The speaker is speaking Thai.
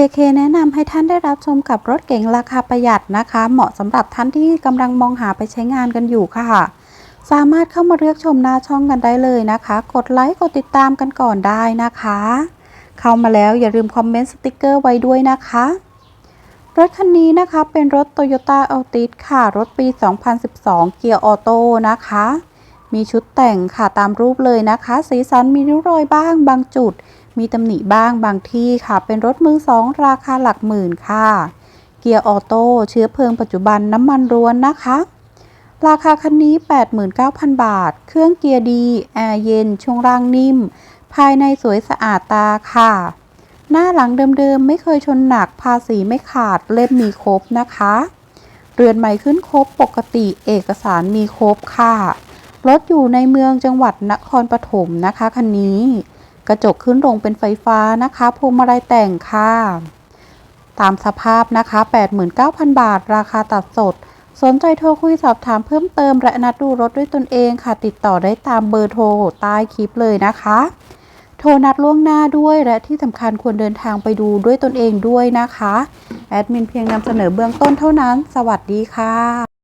JK แนะนำให้ท่านได้รับชมกับรถเก๋งราคาประหยัดนะคะ เหมาะสำหรับท่านที่กำลังมองหาไปใช้งานกันอยู่ค่ะ สามารถเข้ามาเลือกชมหน้าช่องกันได้เลยนะคะ กดไลค์กดติดตามกันก่อนได้นะคะ เข้ามาแล้วอย่าลืมคอมเมนต์สติกเกอร์ไว้ด้วยนะคะรถคันนี้นะคะเป็นรถ Toyota Altis ค่ะ รถปี 2012 เกียร์ออโต้นะคะ มีชุดแต่งค่ะตามรูปเลยนะคะ สีสันมีริ้วรอยบ้างบางจุด มีตำหนิบ้างบางที่ค่ะ เป็นรถมือสองราคาหลักหมื่นค่ะ เกียร์ออโต้เชื้อเพลิงปัจจุบันน้ำมันร้วนนะคะ ราคาคันนี้ 89,000 บาท เครื่องเกียร์ดี แอร์เย็น ช่วงล่างนิ่ม ภายในสวยสะอาดตาค่ะ หน้าหลังเดิมๆ ไม่เคยชนหนัก ภาษีไม่ขาด เล่มมีครบนะคะ เรือนใหม่ขึ้นครบปกติเอกสารมีครบค่ะ รถอยู่ในเมืองจังหวัดนครปฐมนะคะคันนี้ กระจกขึ้นลงเป็นไฟฟ้านะคะพวงมาลัยแต่งค่ะ ตามสภาพนะคะ 89,000 บาท ราคาตัดสด สนใจโทรคุยสอบถามเพิ่มเติม และนัดดูรถด้วยตนเองค่ะ ติดต่อได้ตามเบอร์โทรใต้คลิปเลยนะคะ โทรนัดล่วงหน้าด้วยและที่สำคัญควรเดินทางไปดูด้วยตนเองด้วยนะคะ แอดมินเพียงนำเสนอเบื้องต้นเท่านั้น สวัสดีค่ะ